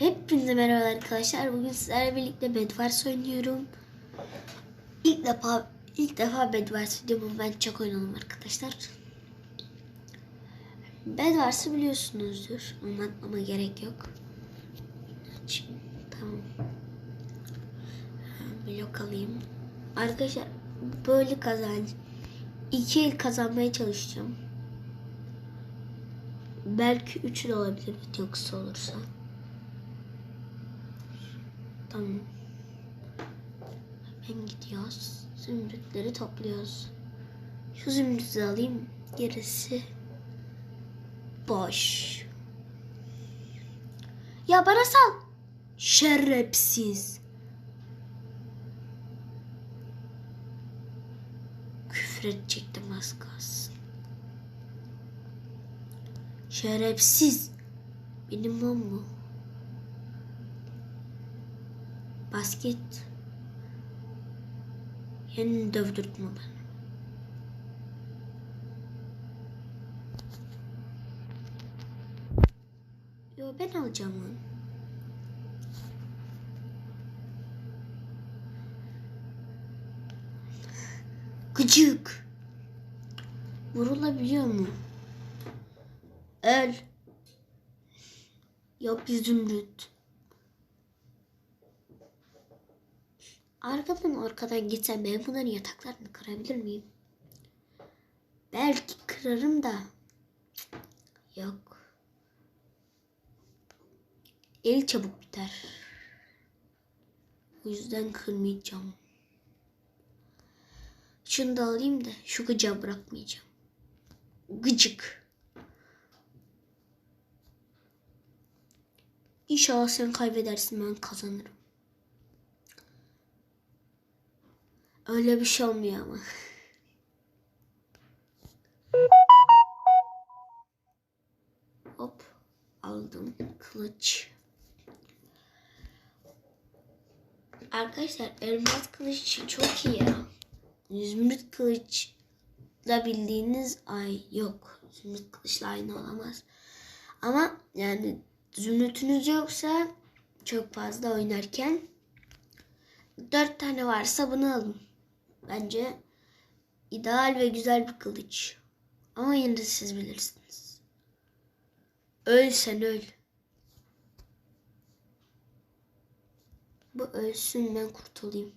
Hepinize merhaba arkadaşlar. Bugün sizlerle birlikte Bedwars oynuyorum. İlk defa ilk defa Bedwars videomu ben çok oynadım arkadaşlar. Bedwars'ı biliyorsunuzdur. Anlatmama gerek yok. Şimdi, tamam. Blok alayım. Arkadaşlar böyle kazanç. İki el kazanmaya çalışacağım. Belki üç de olabilir kısa olursa. Tamam. Hemen gidiyoruz. Zümrütleri topluyoruz. Şu zümrütü alayım. Gerisi boş. Ya bana sal. Şerefsiz. Küfür edecektim az kalsın. Şerefsiz. Benim mom mu? Basket. Yeni dövdürtme bana. Yo ben alacağım onu. Gıcık. Vurulabiliyor mu? Öl. Yok bir zümrüt. Arkadan arkadan gitsem ben bunların yataklarını kırabilir miyim? Belki kırarım da. Yok. El çabuk biter. O yüzden kırmayacağım. Şunu da alayım da şu gıcığa bırakmayacağım. Gıcık. İnşallah sen kaybedersin ben kazanırım. Öyle bir şey olmuyor ama. Hop aldım kılıç. Arkadaşlar elmas kılıç için çok iyi ya. Zümrüt kılıçla bildiğiniz ay yok. Zümrüt kılıçla aynı olamaz. Ama yani zümrütünüz yoksa çok fazla oynarken dört tane varsa bunu alın. Bence ideal ve güzel bir kılıç. Ama yine de siz bilirsiniz. Öl sen öl. Bu ölsün ben kurtulayım.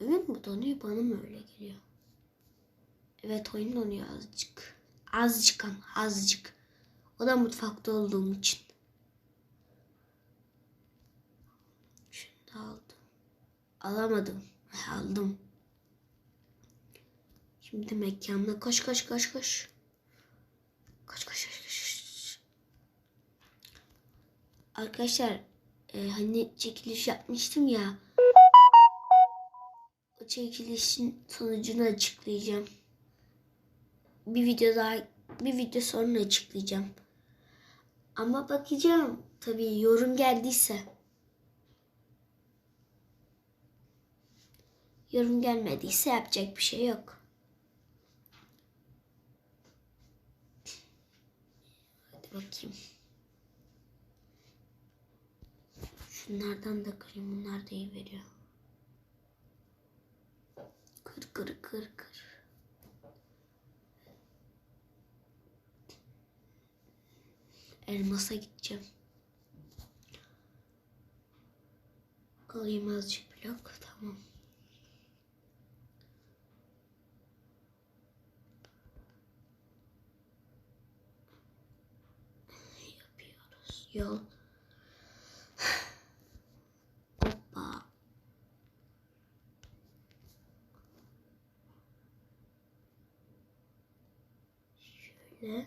Oyun mu donuyor bana mı öyle geliyor? Evet oyun donuyor azıcık. Azıcık ama azıcık. O da mutfakta olduğum için. Şunu da aldım. Alamadım. Aldım. Şimdi mekanda koş koş koş koş. Koş koş koş koş. Arkadaşlar e, hani çekiliş yapmıştım ya. O çekilişin sonucunu açıklayacağım. Bir video daha bir video sonra açıklayacağım. Ama bakacağım tabii yorum geldiyse. Yorum gelmediyse yapacak bir şey yok. Hadi bakayım. Şunlardan da kırayım. Bunlar da iyi veriyor. Kır kır kır kır. Elmasa gideceğim. Alayım azıcık blok. Tamam. Yol. Hoppa. Şöyle.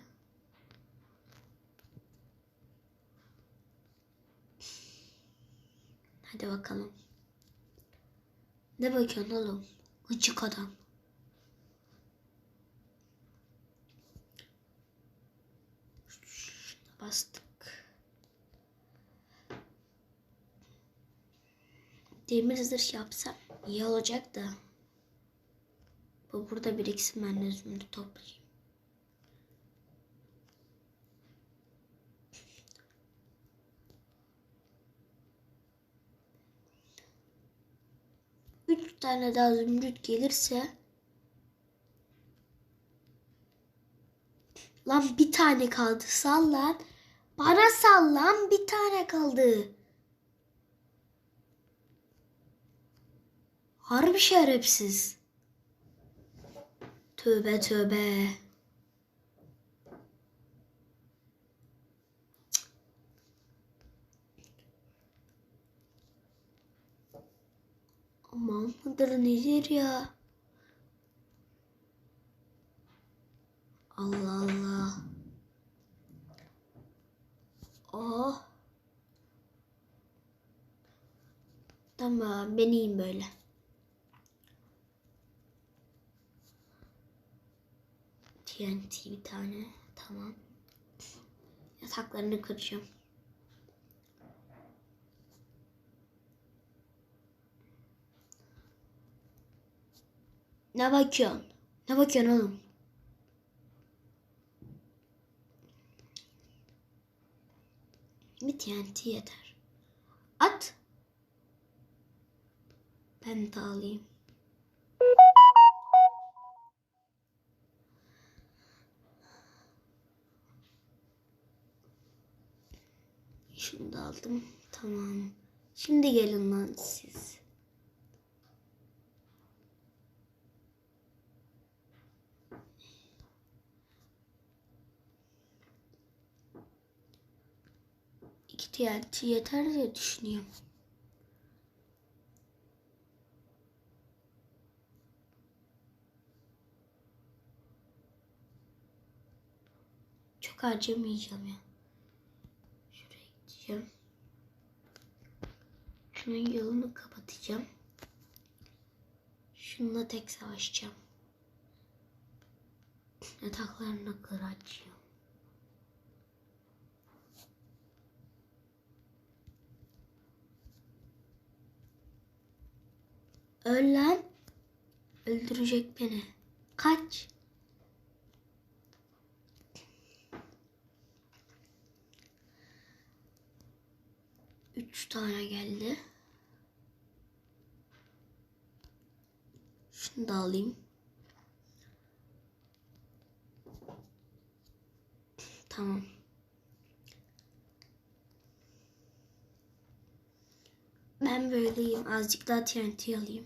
Hadi bakalım. Ne bakıyorsun oğlum? Gıcık adam. demir zırh şey yapsam iyi olacak da. Bu burada biriksin ben de toplayayım. Üç tane daha zümrüt gelirse Lan bir tane kaldı sallan. Bana sallan bir tane kaldı. Harbi şerefsiz. Tövbe tövbe. Aman mıdır nedir ya? Allah Allah. Oh. Tamam ben iyiyim böyle. TNT bir tane. Tamam. Yataklarını kıracağım. Ne bakıyorsun? Ne bakıyorsun oğlum? Bir TNT yeter. At. Ben de alayım. Şunu da aldım. Tamam. Şimdi gelin lan siz. İki TNT yeter diye düşünüyorum. Çok harcamayacağım ya. Gideceğim. Şunun yolunu kapatacağım. Şununla tek savaşacağım. Yataklarını kıracağım. Öl lan. Öldürecek beni. Kaç. Üç tane geldi. Şunu da alayım. Tamam. Ben böyleyim. Azıcık daha TNT alayım.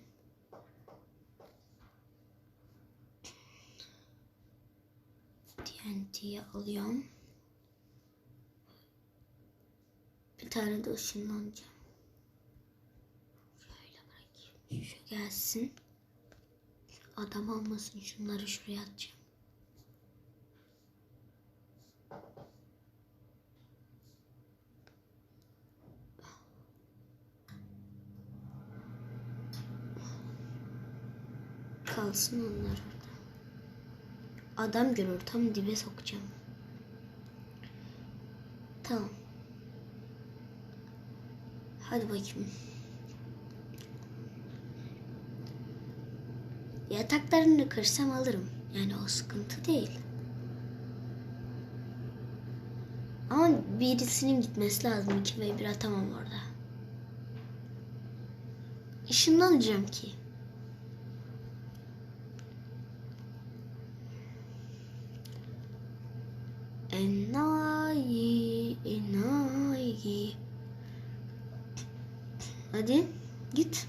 TNT'yi alıyorum. Bir tane de ışınlanacağım. Şöyle bırakayım. Şu gelsin. Adam almasın. Şunları şuraya atacağım. Kalsın onlar orada. Adam görür tam dibe sokacağım. Tamam. Hadi bakayım. Yataklarını kırsam alırım. Yani o sıkıntı değil. Ama birisinin gitmesi lazım. 2 ve 1 atamam orada. Işınlanacağım ki. Enayi, enayi. Hadi git.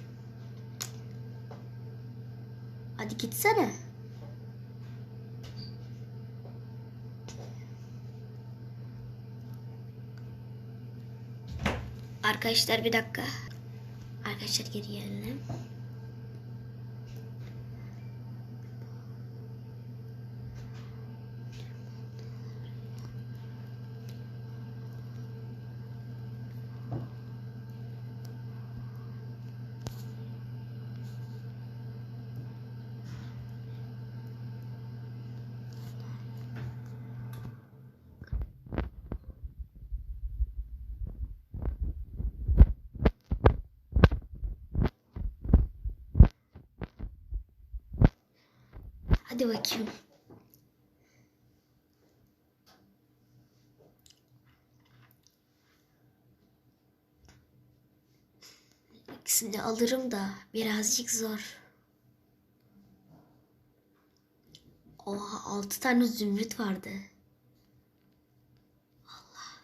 Hadi gitsene. Arkadaşlar bir dakika. Arkadaşlar geri gelelim. Hadi bakayım. İkisini alırım da birazcık zor. Oha altı tane zümrüt vardı. Allah.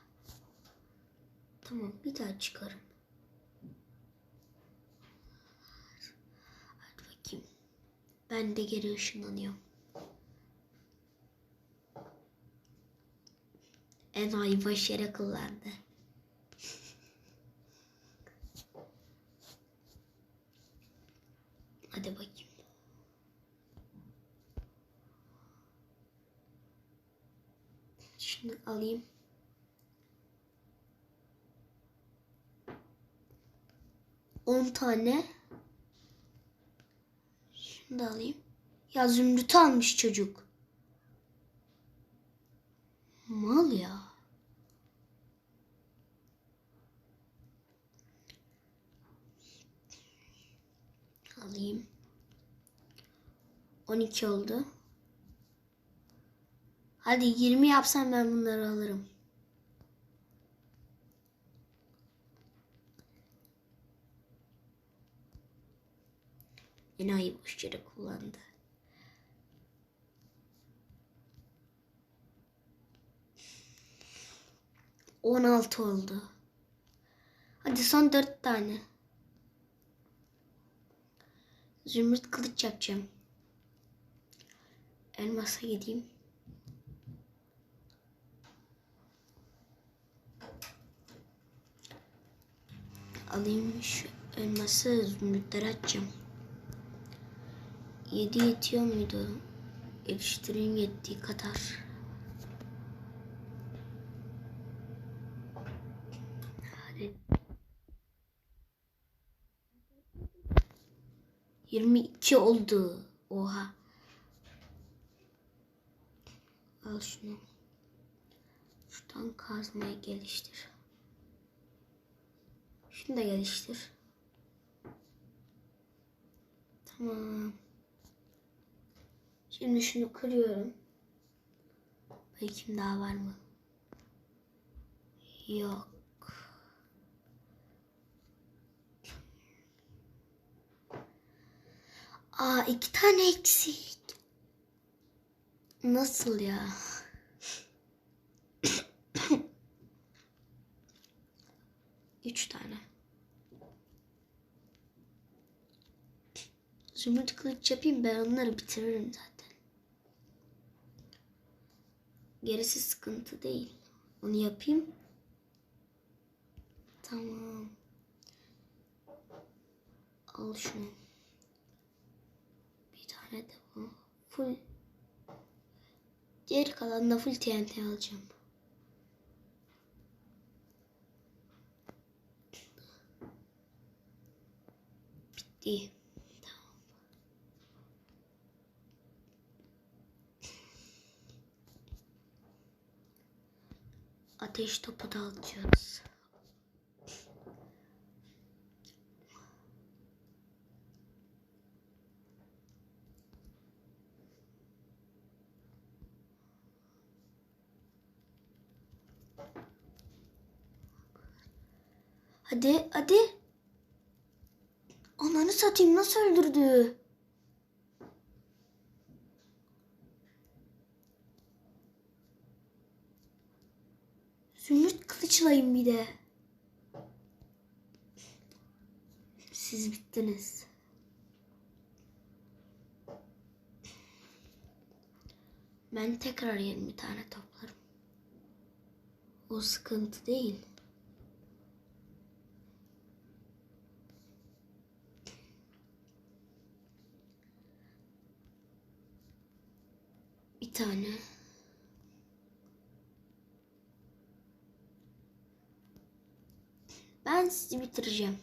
Tamam bir daha çıkarım. Ben de geri ışınlanıyorum. Enayi boş yere kullandı. Hadi bakayım. Şunu alayım. On tane. Şunu da alayım. Ya zümrüt almış çocuk. Mal ya. Alayım. 12 oldu. Hadi 20 yapsam ben bunları alırım. Enayi boş yere kullandı. On altı oldu. Hadi son dört tane. Zümrüt kılıç yapacağım. Elmasa gideyim. Alayım şu elması zümrütleri açacağım. Yedi yetiyor muydu? Yetiştireyim yettiği kadar. Hadi. 22 oldu. Oha. Al şunu. Şuradan kazmayı geliştir. Şunu da geliştir. Tamam. Şimdi şunu kırıyorum. Bakayım daha var mı? Yok. Aa iki tane eksik. Nasıl ya? Üç tane. Zümrüt kılıç yapayım ben onları bitiririm zaten. Gerisi sıkıntı değil. Onu yapayım. Tamam. Al şunu. Bir tane de bu. Full. Geri kalan da full TNT alacağım. Bitti. Tamam. Ateş topu da alacağız. Hadi hadi. Ananı satayım nasıl öldürdü? Kılıçlayın bir de. Siz bittiniz. Ben tekrar 20 tane toplarım. O sıkıntı değil. Bir tane. Ben sizi bitireceğim.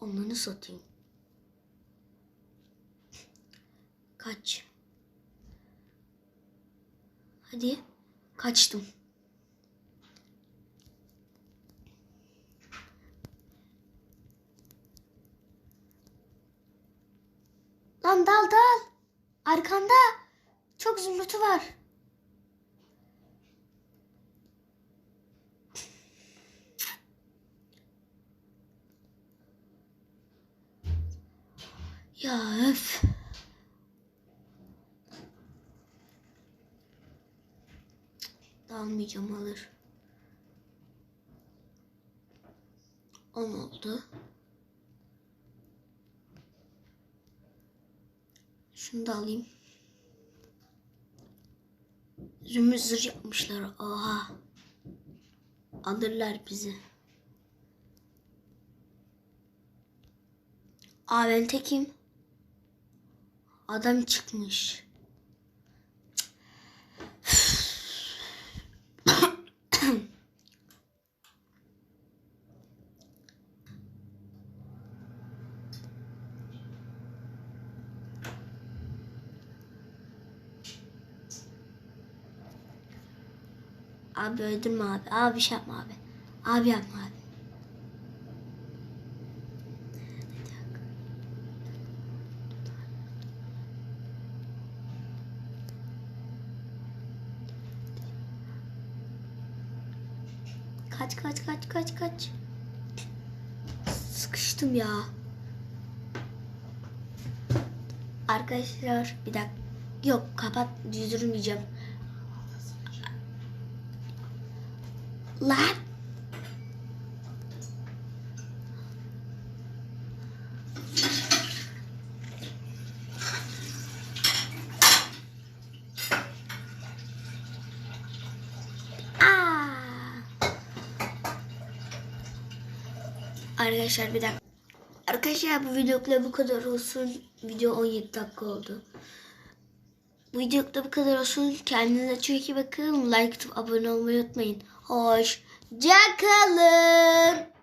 Onları satayım. Kaç. Hadi. Kaçtım. Çok zümrütü var. Ya öf. Dalmayacağım alır. On oldu. Şunu da alayım. Zümrüt yapmışlar. Oha. Alırlar bizi. Aa ben tekim. Adam çıkmış. Abi öldürme abi. Abi şey yapma abi. Abi yapma abi. Kaç kaç kaç kaç kaç. Sıkıştım ya. Arkadaşlar bir dakika. Yok kapat yüzdürmeyeceğim. Lan. Arkadaşlar bir dakika. Arkadaşlar bu videoda bu kadar olsun. Video 17 dakika oldu. Bu videoda bu kadar olsun. Kendinize çok iyi bakın. Like atıp abone olmayı unutmayın. Hoşça kalın.